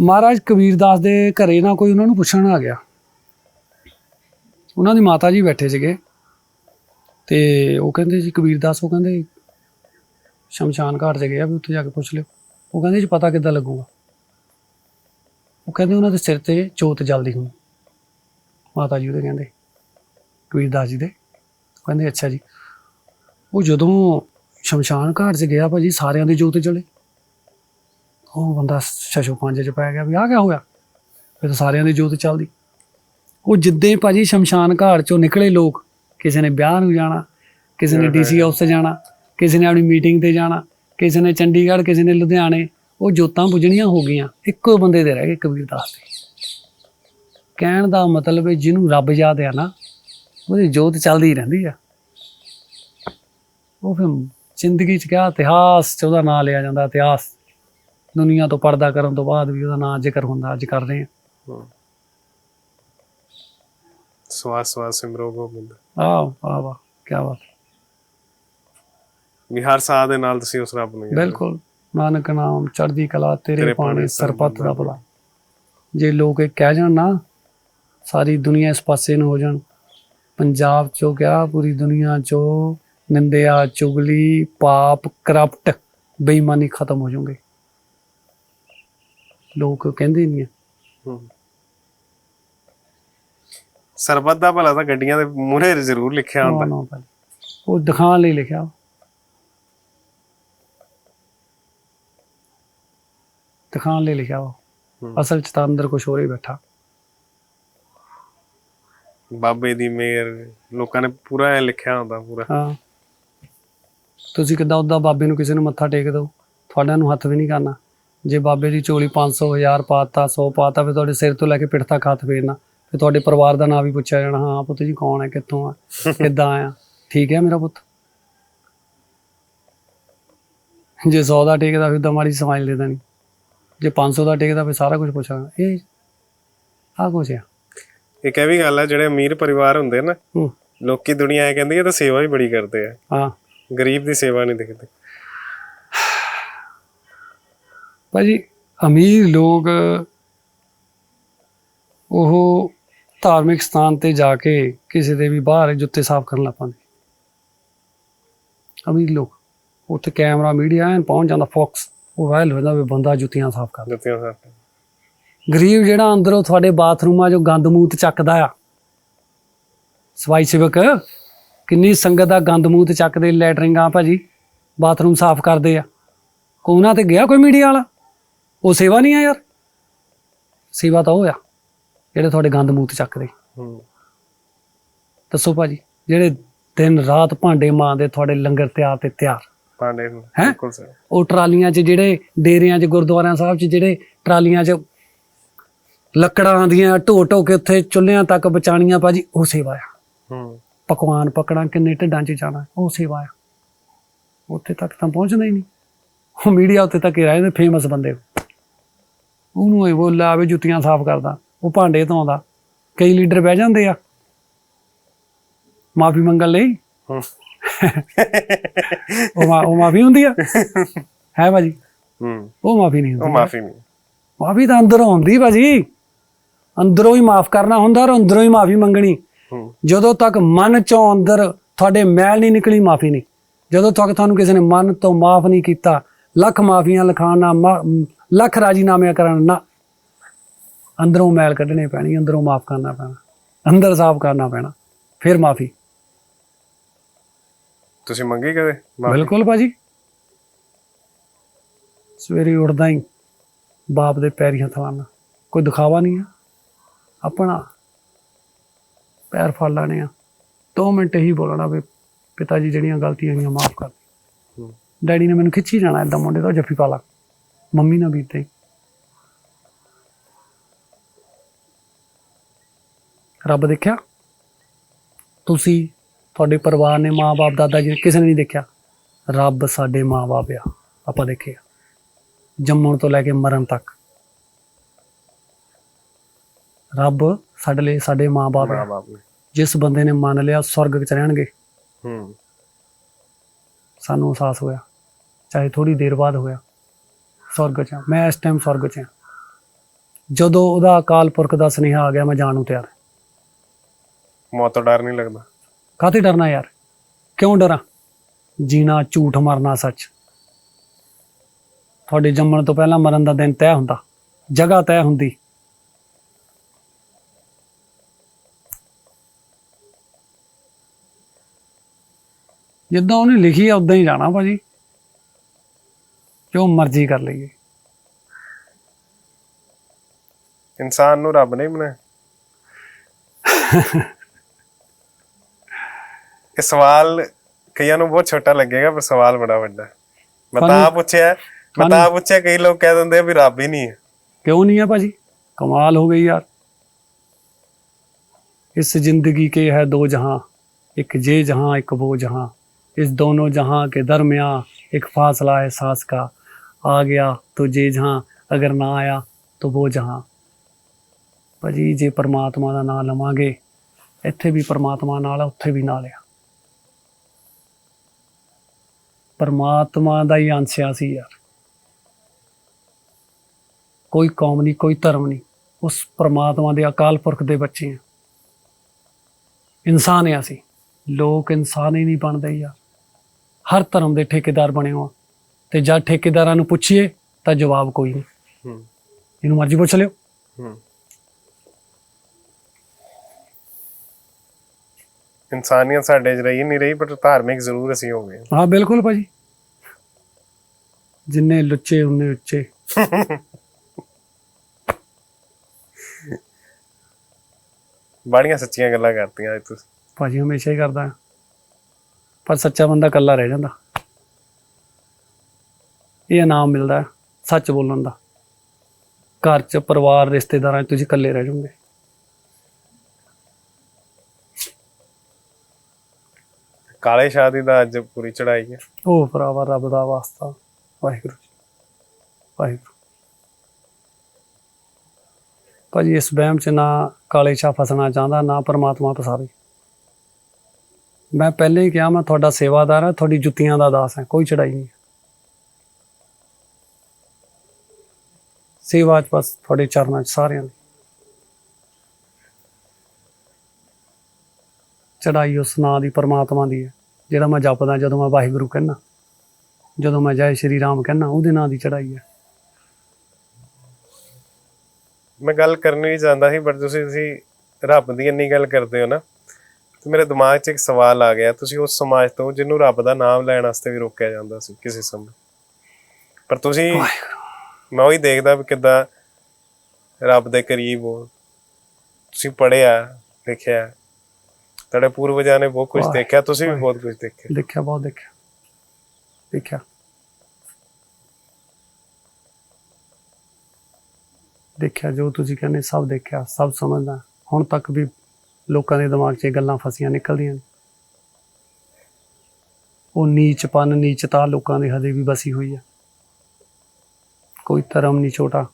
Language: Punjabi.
ਮਹਾਰਾਜ ਕਬੀਰਦਾਸ ਦੇ ਘਰੇ ਨਾ ਕੋਈ ਉਹਨਾਂ ਨੂੰ ਪੁੱਛਣ ਆ ਗਿਆ। ਉਹਨਾਂ ਦੀ ਮਾਤਾ ਜੀ ਬੈਠੇ ਸੀਗੇ। ਤੇ ਉਹ ਕਹਿੰਦੇ ਜੀ ਕਬੀਰਦਾਸ ਉਹ ਕਹਿੰਦੇ ਸ਼ਮਸ਼ਾਨ ਘਾਟ 'ਚ ਗਿਆ ਵੀ ਉੱਥੇ ਜਾ ਕੇ ਪੁੱਛ ਲਿਓ। ਉਹ ਕਹਿੰਦੇ ਜੀ, ਪਤਾ ਕਿੱਦਾਂ ਲੱਗੂਗਾ। ਉਹ ਕਹਿੰਦੇ ਉਹਨਾਂ ਦੇ ਸਿਰ ਤੇ ਜੋਤ ਜਲਦੀ ਹੁੰਦੀ ਮਾਤਾ ਜੀ ਉਹਦੇ ਕਹਿੰਦੇ ਕਬੀਰਦਾਸ ਜੀ ਦੇ। ਉਹ ਕਹਿੰਦੇ, ਅੱਛਾ ਜੀ। ਉਹ ਜਦੋਂ ਸ਼ਮਸ਼ਾਨ ਘਾਟ 'ਚ ਗਿਆ ਭਾਜੀ, ਸਾਰਿਆਂ ਦੀ ਜੋਤ ਜਲੇ ਉਹ ਬੰਦਾ ਛਛੋ ਪੰਜ 'ਚ ਪੈ ਗਿਆ ਵੀ ਆ ਗਿਆ ਹੋਇਆ? ਫਿਰ ਤਾਂ ਸਾਰਿਆਂ ਦੀ ਜੋਤ ਚੱਲਦੀ। ਉਹ ਜਿੱਦੇ ਭਾਜੀ ਸ਼ਮਸ਼ਾਨ ਘਾਟ 'ਚੋਂ ਨਿਕਲੇ ਲੋਕ ਕਿਸੇ ਨੇ ਵਿਆਹ ਨੂੰ ਜਾਣਾ ਕਿਸੇ ਨੇ ਡੀਸੀ ਆਫਿਸ ਜਾਣਾ ਕਿਸੇ ਨੇ ਆਪਣੀ ਮੀਟਿੰਗ ਤੇ ਜਾਣਾ ਕਿਸੇ ਨੇ ਚੰਡੀਗੜ੍ਹ ਕਿਸੇ ਨੇ ਲੁਧਿਆਣੇ ਉਹ ਜੋਤਾਂ ਬੁਝਣੀਆਂ ਹੋ ਗਈਆਂ। ਇੱਕੋ ਬੰਦੇ ਦੇ ਰਹਿ ਗਏ ਕਬੀਰਦਾਸ ਦੇ। ਕਹਿਣ ਦਾ ਮਤਲਬ ਹੈ ਜਿਹਨੂੰ ਰੱਬ ਯਾਦ ਆ ਨਾ ਉਹਦੀ ਜੋਤ ਚੱਲਦੀ ਰਹਿੰਦੀ ਆ। ਉਹ ਫਿਰ ਜ਼ਿੰਦਗੀ 'ਚ ਕਿਹਾ ਇਤਿਹਾਸ 'ਚ ਉਹਦਾ ਨਾਂ ਲਿਆ ਜਾਂਦਾ ਇਤਿਹਾਸ। ਦੁਨੀਆ ਤੋਂ ਪਰਦਾ ਕਰਨ ਤੋਂ ਬਾਅਦ ਵੀ ਉਹਦਾ ਨਾਂ ਜ਼ਿਕਰ ਹੁੰਦਾ ਅੱਜ ਕਰ ਰਹੇ ਹੂੰ। ਸਵਾਸ ਸਵਾਸ ਸਿਮਰੋ ਗੋਬਿੰਦ ਆ ਆਹ ਵਾਹ ਵਾਹ ਕੀ ਬਾਤ। ਵੀ ਹਰ ਸਾਹ ਦੇ ਨਾਲ ਤੁਸੀਂ ਉਸ ਰੱਬ ਨੂੰ ਯਾਦ ਬਿਲਕੁਲ। ਨਾਨਕ ਨਾਮ ਚੜ੍ਹਦੀ ਕਲਾ ਤੇਰੇ ਪਾਣੇ ਸਰਪਤ ਦਾ ਭਲਾ। ਜੇ ਲੋਕ ਇਹ ਕਹਿ ਜਾਣ ਨਾ ਸਾਰੀ ਦੁਨੀਆ ਇਸ ਪਾਸੇ ਨੂੰ ਹੋ ਜਾਣ। ਪੰਜਾਬ ਚੋਂ ਕਿਆ ਪੂਰੀ ਦੁਨੀਆ ਚੋਂ ਨਿੰਦਿਆ ਚੁਗਲੀ ਪਾਪ ਕਰਪਟ ਬੇਈਮਾਨੀ ਖਤਮ ਹੋ ਜਾਣਗੇ ਲੋਕ ਕਹਿੰਦੇ ਨਹੀਂ ਆ। ਹੂੰ। ਸਰਬੱਤ ਦਾ ਭਲਾ ਤਾਂ ਗੱਡੀਆਂ ਦੇ ਮੂਹਰੇ ਜ਼ਰੂਰ ਲਿਖਿਆ ਨਾ, ਹੁੰਦਾ। ਨਾ ਭਾਈ। ਉਹ ਦਿਖਾਉਣ ਲਈ ਲਿਖਿਆ ਦਿਖਾਉਣ ਲਈ ਲਿਖਿਆ ਵਾ। ਹੂੰ। ਅਸਲ ਚ ਤਾਂ ਅੰਦਰ ਕੁਝ ਹੋਰ ਹੀ ਬੈਠਾ। ਬਾਬੇ ਦੀ ਮਿਹਰ ਲੋਕਾਂ ਨੇ ਪੂਰਾ ਐ ਲਿਖਿਆ ਹੁੰਦਾ ਪੂਰਾ। ਹਾਂ। ਤੁਸੀਂ ਕਿੱਦਾਂ ਉਦਾਂ ਬਾਬੇ ਨੂੰ ਕਿਸੇ ਨੂੰ ਮੱਥਾ ਟੇਕ ਦਿਓ ਤੁਹਾਡਾ ਨੂੰ ਹੱਥ ਵੀ ਨਹੀਂ ਕਰਨਾ। ਜੇ ਬਾਬੇ ਦੀ ਚੋਲੀ 500 1000 ਪਾਤਾ 100 ਪਾਤਾ ਫਿਰ ਤੁਹਾਡੇ ਸਿਰ ਤੋਂ ਲੈ ਕੇ ਪਿੱਠ ਤੱਕ ਹੱਥ ਫੇਰਨਾ। ਫਿਰ ਤੁਹਾਡੇ ਪਰਿਵਾਰ ਦਾ ਨਾਂ ਵੀ ਪੁੱਛਿਆ ਜਾਣਾ ਹਾਂ ਪੁੱਤ ਜੀ ਕੌਣ ਹੈ ਕਿੱਥੋਂ ਆ ਕਿੱਦਾਂ ਆਇਆ? ਠੀਕ ਹੈ ਮੇਰਾ ਪੁੱਤ? ਜੇ 100 ਦਾ ਟੇਕਦਾ ਫਿਰ ਮਾੜੀ ਸਮਾਈਲ ਦੇ ਦੇਣੀ। ਜੇ 500 ਦਾ ਟੇਕਦਾ ਫਿਰ ਸਾਰਾ ਕੁਝ ਪੁੱਛਾਂਗਾ। ਇਹ ਆ ਕੁਛ ਆ। ਇਹ ਵੀ ਗੱਲ ਹੈ ਜਿਹੜੇ ਅਮੀਰ ਪਰਿਵਾਰ ਹੁੰਦੇ ਨਾ ਲੋਕੀ ਦੁਨੀਆ ਐ ਕਹਿੰਦੀ ਹੈ ਤਾਂ ਸੇਵਾ ਹੀ ਬੜੀ ਕਰਦੇ ਆ। ਹਾਂ। ਗਰੀਬ ਦੀ ਸੇਵਾ ਨਹੀਂ ਦਿਖਦੇ। ਭਾਜੀ ਅਮੀਰ ਲੋਕ ਉਹ ਧਾਰਮਿਕ ਸਥਾਨ ਤੇ ਜਾ ਕੇ ਕਿਸੇ ਦੇ ਵੀ ਬਾਹਰ ਜੁੱਤੇ ਸਾਫ਼ ਕਰਨ ਲੱਗ ਪੈਂਦੇ। ਅਮੀਰ ਲੋਕ ਉੱਥੇ ਕੈਮਰਾ ਮੀਡੀਆ ਐਨ ਪਹੁੰਚ ਜਾਂਦਾ ਫੋਕਸ ਉਹ ਵਾਇਰਲ ਹੋ ਜਾਂਦਾ ਵੀ ਬੰਦਾ ਜੁੱਤੀਆਂ ਸਾਫ਼ ਕਰਦਾ ਜੁੱਤੀਆਂ ਸਾਫ਼ ਗਰੀਬ ਜਿਹੜਾ ਅੰਦਰੋਂ ਤੁਹਾਡੇ ਬਾਥਰੂਮਾਂ 'ਚੋਂ ਗੰਦ ਮੂਤ ਚੱਕਦਾ ਆ। ਸਫ਼ਾਈ ਸੇਵਕ ਕਿੰਨੀ ਸੰਗਤ ਦਾ ਗੰਦ ਮੂਤ ਚੱਕਦੇ ਲੈਟਰਿੰਗਾਂ ਭਾਜੀ ਬਾਥਰੂਮ ਸਾਫ਼ ਕਰਦੇ ਆ। ਕੋਈ ਉਹਨਾਂ ਤੇ ਗਿਆ ਕੋਈ ਮੀਡੀਆ ਵਾਲਾ? ਉਹ ਸੇਵਾ ਨਹੀਂ ਆ ਯਾਰ। ਸੇਵਾ ਤਾਂ ਉਹ ਆ ਜਿਹੜੇ ਤੁਹਾਡੇ ਗੰਦ ਮੂਤ ਚੱਕਦੇ। ਹੂੰ। ਦੱਸੋ ਭਾਜੀ ਜਿਹੜੇ ਦਿਨ ਰਾਤ ਭਾਂਡੇ ਮਾਂਦੇ ਤੁਹਾਡੇ ਲੰਗਰ ਤਿਆਰ ਤੇ ਤਿਆਰ? ਬਿਲਕੁਲ ਸਰ ਉਹ ਟਰਾਲੀਆਂ 'ਚ ਜਿਹੜੇ ਡੇਰਿਆਂ 'ਚ ਗੁਰਦੁਆਰਿਆਂ ਸਾਹਿਬ 'ਚ ਜਿਹੜੇ ਟਰਾਲੀਆਂ 'ਚ ਲੱਕੜਾਂ ਆਂਦੀਆਂ ਢੋ ਢੋ ਕੇ ਉੱਥੇ ਚੁੱਲ੍ਹਿਆਂ ਤੱਕ ਬਚਾਣੀਆਂ ਭਾਜੀ ਉਹ ਸੇਵਾ ਆ। ਹੂੰ। ਪਕਵਾਨ ਪਕੜਾਂ ਕਿੰਨੇ ਢਿੱਡਾਂ 'ਚ ਜਾਣਾ ਉਹ ਸੇਵਾ ਆ। ਉੱਥੇ ਤੱਕ ਤਾਂ ਪਹੁੰਚਦਾ ਹੀ ਨਹੀਂ। ਉਹ ਮੀਡੀਆ ਉੱਤੇ ਤੱਕ ਹੀ ਰਹਿ ਫੇਮਸ ਬੰਦੇ। ਉਹਨੂੰ ਇਹ ਬੋਲਾ ਵੀ ਜੁੱਤੀਆਂ ਸਾਫ਼ ਕਰਦਾ ਉਹ ਭਾਂਡੇ ਧੋਂਦਾ। ਕਈ ਲੀਡਰ ਬਹਿ ਜਾਂਦੇ ਆ। ਮਾਫੀ ਮੰਗਣ ਲਈ। ਹੂੰ। ਉਹ ਮਾ- ਉਹ ਮਾਫੀ ਹੁੰਦੀ ਆ। ਹੈ ਭਾਜੀ? ਹੂੰ। ਉਹ ਮਾਫੀ ਨਹੀਂ ਉਹ ਹੁੰਦੀ ਮਾਫੀ ਨਹੀਂ। ਮਾਫੀ ਤਾਂ ਅੰਦਰੋਂ ਹੁੰਦੀ ਭਾਜੀ। ਅੰਦਰੋਂ ਹੀ ਮਾਫ ਕਰਨਾ ਹੁੰਦਾ ਔਰ ਅੰਦਰੋਂ ਹੀ ਮਾਫੀ ਮੰਗਣੀ। ਜਦੋਂ ਤੱਕ ਮਨ ਚੋਂ ਅੰਦਰ ਤੁਹਾਡੇ ਮੈਲ ਨਹੀਂ ਨਿਕਲੀ ਮਾਫੀ ਨਹੀਂ। ਜਦੋਂ ਤੱਕ ਤੁਹਾਨੂੰ ਕਿਸੇ ਨੇ ਮਨ ਤੋਂ ਮਾਫ ਨਹੀਂ ਕੀਤਾ ਲੱਖ ਮਾਫੀਆਂ ਲਿਖਾਉਣਾ ਮਾ- ਲੱਖ ਰਾਜੀਨਾਮੇ ਕਰਨ ਨਾ। ਅੰਦਰੋਂ ਮੈਲ ਕੱਢਣੇ ਪੈਣੀ ਅੰਦਰੋਂ ਮਾਫ ਕਰਨਾ ਪੈਣਾ। ਅੰਦਰ ਸਾਫ਼ ਕਰਨਾ ਪੈਣਾ ਫਿਰ ਮਾਫੀ। ਤੁਸੀਂ ਮੰਗੀ ਕਦੇ? ਬਿਲਕੁਲ ਭਾਜੀ। ਸਵੇਰੇ ਉੱਠਦਾ ਹੀ ਬਾਪ ਦੇ ਪੈਰੀ ਹੱਥ ਲਾਉਣਾ ਕੋਈ ਦਿਖਾਵਾ ਨਹੀਂ ਆ। ਆਪਣਾ ਪੈਰ ਫੜ ਲੈਣੇ ਆ। 2 ਮਿੰਟ ਹੀ ਬੋਲਣਾ ਵੀ ਪਿਤਾ ਜੀ ਜਿਹੜੀਆਂ ਗਲਤੀਆਂ ਹੋਈਆਂ ਮਾਫ ਕਰ। ਡੈਡੀ ਨੇ ਮੈਨੂੰ ਖਿੱਚੀ ਜਾਣਾ ਏਦਾਂ ਮੁੰਡੇ ਤੋਂ ਜੱਫੀ ਪਾ ਲਾ। ਮੰਮੀ ਨਾਲ ਹੀ ਰੱਬ ਦੇਖਿਆ? ਤੁਸੀਂ ਤੁਹਾਡੇ ਪਰਿਵਾਰ ਨੇ ਮਾਂ-ਬਾਪ ਦਾਦਾ ਜੀ ਕਿਸੇ ਨੇ ਨਹੀਂ ਦੇਖਿਆ। ਰੱਬ ਸਾਡੇ ਮਾਂ-ਬਾਪ ਆ ਆਪਾਂ ਦੇਖਿਆ ਜੰਮਣ ਤੋਂ ਲੈ ਕੇ ਮਰਨ ਤੱਕ। ਰੱਬ ਸਾਡੇ ਲਈ ਸਾਡੇ ਮਾਂ-ਬਾਪ ਆ। ਜਿਸ ਬੰਦੇ ਨੇ ਮੰਨ ਲਿਆ ਸਵਰਗ ਵਿੱਚ ਰਹਿਣਗੇ। ਹੂੰ। ਸਾਨੂੰ ਅਹਿਸਾਸ ਹੋਇਆ। ਚਾਹੇ ਥੋੜੀ ਦੇਰ ਬਾਅਦ ਹੋਇਆ। ਸਵਰਗ 'ਚ ਹਾਂ। ਮੈਂ ਇਸ ਟਾਈਮ ਸਵਰਗ 'ਚ ਹਾਂ। ਜਦੋਂ ਉਹਦਾ ਅਕਾਲ ਪੁਰਖ ਦਾ ਸੁਨੇਹਾ ਆ ਗਿਆ ਮੈਂ ਜਾਣ ਨੂੰ ਤਿਆਰ। ਮੌਤ ਤੋਂ ਡਰ ਨਹੀਂ ਲੱਗਦਾ। ਕਾਹਤੇ ਡਰਨਾ ਯਾਰ? ਕਿਉਂ ਡਰਾਂ? ਜੀਣਾ ਝੂਠ ਮਰਨਾ ਸੱਚ। ਤੁਹਾਡੇ ਜੰਮਣ ਤੋਂ ਪਹਿਲਾਂ ਮਰਨ ਦਾ ਦਿਨ ਤੈਅ ਹੁੰਦਾ। ਜਗ੍ਹਾ ਤੈਅ ਹੁੰਦੀ। ਜਿੱਦਾਂ ਉਹਨੇ ਲਿਖੀ ਆ ਉਦਾਂ ਹੀ ਜਾਣਾ ਭਾਜੀ। ਜੋ ਮਰਜ਼ੀ ਕਰ ਲਈਏ ਇਨਸਾਨ ਨੂੰ ਰੱਬ ਨੇ ਬਣਾਇਆ ਇਹ ਸਵਾਲ ਕਈਆਂ ਨੂੰ ਬਹੁਤ ਛੋਟਾ ਲੱਗੇਗਾ ਪਰ ਸਵਾਲ ਬੜਾ ਵੱਡਾ ਹੈ। ਮੈਂ ਤਾਂ ਸਾਨੂੰ- ਆਪ ਪੁੱਛਿਆ ਮੈਂ ਤਾਂ ਆਪ ਪੁੱਛਿਆ ਕਈ ਲੋਕ ਕਹਿ ਦਿੰਦੇ ਆ ਵੀ ਰੱਬ ਹੀ ਨਹੀਂ ਹੈ क्यों नहीं है भाजी कमाल हो गई यार इस जिंदगी के है दो जहां एक जे जहां एक वो जहां इस दोनों जहां के दरमिया एक फासला है सांस का आ गया तो जे जहां अगर ना आया तो वो जहां ਭਾਜੀ ਜੇ ਪਰਮਾਤਮਾ ਦਾ ਨਾਮ ਲਵਾਂਗੇ ਇੱਥੇ ਵੀ ਪਰਮਾਤਮਾ ਨਾਲ ਆ ਉੱਥੇ ਵੀ ਨਾਲ ਆ ਪਰਮਾਤਮਾ ਦਾ ਹੀ ਅੰਸ਼ ਆ ਸੀ ਯਾਰ ਕੋਈ ਕੌਮ ਨਹੀਂ ਕੋਈ ਧਰਮ ਨਹੀਂ ਉਸ ਪ੍ਰਮਾਤਮਾ ਦੇ ਅਕਾਲ ਪੁਰਖ ਦੇ ਬੱਚੇ ਆ ਇਨਸਾਨ ਆ ਅਸੀਂ ਲੋਕ ਇਨਸਾਨ ਹੀ ਨਹੀਂ ਬਣਦੇ ਯਾਰ ਹਰ ਧਰਮ ਦੇ ਠੇਕੇਦਾਰ ਬਣੇ ਹੋ ਆ। ਤੇ ਜਦ ਠੇਕੇਦਾਰਾਂ ਨੂੰ ਪੁੱਛੀਏ ਤਾਂ ਜਵਾਬ ਕੋਈ ਨਹੀਂ। ਹੂੰ। ਇਹਨੂੰ ਮਰਜ਼ੀ ਪੁੱਛ ਲਿਓ। ਹੂੰ। ਇਨਸਾਨੀਅਤ ਸਾਡੇ 'ਚ ਰਹੀ ਨਹੀਂ ਰਹੀ ਪਰ ਧਾਰਮਿਕ ਜ਼ਰੂਰ ਅਸੀਂ ਹੋ ਗਏ ਹਾਂ। ਬਿਲਕੁਲ ਭਾਜੀ। ਜਿੰਨੇ ਲੁੱਚੇ ਉਹਨੇ ਉੱਚੇ। ਬਾੜੀਆਂ ਸੱਚੀਆਂ ਗੱਲਾਂ ਕਰਤੀਆਂ ਤੁਸੀਂ। ਭਾਜੀ ਹਮੇਸ਼ਾ ਹੀ ਕਰਦਾ। ਪਰ ਸੱਚਾ ਬੰਦਾ ਇਕੱਲਾ ਰਹਿ ਜਾਂਦਾ। ਇਹ ਇਨਾਮ ਮਿਲਦਾ ਸੱਚ ਬੋਲਣ ਦਾ। ਘਰ 'ਚ ਪਰਿਵਾਰ ਰਿਸ਼ਤੇਦਾਰਾਂ 'ਚ ਤੁਸੀਂ ਇਕੱਲੇ ਰਹਿ ਜਾਓਗੇ। ਕਾਲੇ ਸ਼ਾਹ ਦੀ ਅੱਜ ਪੂਰੀ ਚੜਾਈ ਹੈ। ਉਹ ਭਰਾਵਾ ਰੱਬ ਦਾ ਵਾਸਤਾ। ਵਾਹਿਗੁਰੂ ਜੀ ਵਾਹਿਗੁਰੂ। ਭਾਜੀ ਇਸ ਵਹਿਮ 'ਚ ਨਾ ਕਾਲੇ ਸ਼ਾਹ ਫਸਣਾ ਚਾਹੁੰਦਾ ਨਾ ਪਰਮਾਤਮਾ ਫਸਾਵੇ ਮੈਂ ਪਹਿਲੇ ਹੀ ਕਿਹਾ ਮੈਂ ਤੁਹਾਡਾ ਸੇਵਾਦਾਰ ਹਾਂ ਤੁਹਾਡੀ ਜੁੱਤੀਆਂ ਦਾ ਦਾਸ ਹਾਂ ਕੋਈ ਚੜਾਈ ਨਹੀਂ। ਸੇਵਾ 'ਚ ਬਸ ਤੁਹਾਡੇ ਚਰਨਾਂ 'ਚ ਸਾਰਿਆਂ ਦੀ। ਚੜਾਈ ਉਸ ਨਾਂ ਦੀ ਪਰਮਾਤਮਾ ਦੀ ਹੈ ਜਿਹੜਾ ਮੈਂ ਜਪਦਾ ਜਦੋਂ ਮੈਂ ਵਾਹਿਗੁਰੂ ਕਹਿੰਦਾ ਜਦੋਂ ਮੈਂ ਜੈ ਸ਼੍ਰੀ ਰਾਮ ਕਹਿੰਦਾ ਉਹਦੇ ਨਾਂ ਦੀ ਚੜਾਈ ਹੈ। ਮੈਂ ਗੱਲ ਕਰਨੀ ਚਾਹੁੰਦਾ ਸੀ ਪਰ ਤੁਸੀਂ ਤੁਸੀਂ ਰੱਬ ਦੀ ਇੰਨੀ ਗੱਲ ਕਰਦੇ ਹੋ ਨਾ ਤੇ ਮੇਰੇ ਦਿਮਾਗ 'ਚ ਇੱਕ ਸਵਾਲ ਆ ਗਿਆ ਤੁਸੀਂ ਉਸ ਸਮਾਜ ਤੋਂ ਜਿਹਨੂੰ ਰੱਬ ਦਾ ਨਾਮ ਲੈਣ ਵਾਸਤੇ ਵੀ ਰੋਕਿਆ ਜਾਂਦਾ ਸੀ ਕਿਸੇ ਸਮੇਂ। ਪਰ ਤੁਸੀਂ ਮੈਂ ਉਹੀ ਦੇਖਦਾ ਵੀ ਕਿੱਦਾਂ ਰੱਬ ਦੇ ਕਰੀਬ ਹੋ। ਤੁਸੀਂ ਪੜਿਆ ਲਿਖਿਆ ਤੁਹਾਡੇ ਪੂਰਵਜਾਂ ਨੇ ਬਹੁਤ ਕੁਝ ਦੇਖਿਆ ਤੁਸੀਂ ਵੀ ਬਹੁਤ ਕੁਝ ਦੇਖਿਆ। ਦੇਖਿਆ ਬਹੁਤ ਦੇਖਿਆ। ਦੇਖਿਆ। ਦੇਖਿਆ ਜੋ ਤੁਸੀਂ ਕਹਿੰਦੇ ਸਭ ਦੇਖਿਆ ਸਭ ਸਮਝਦਾ। ਹੁਣ ਤੱਕ ਵੀ ਲੋਕਾਂ ਦੇ ਦਿਮਾਗ 'ਚ ਗੱਲਾਂ ਫਸੀਆਂ ਨਿਕਲਦੀਆਂ ਨੇ। ਉਹ ਨੀਚਪਨ ਨੀਚਤਾ ਲੋਕਾਂ ਦੇ ਹਜੇ ਵੀ ਬਸੀ ਹੋਈ ਹੈ ਕੋਈ ਧਰਮ ਨਹੀਂ ਛੋਟਾ।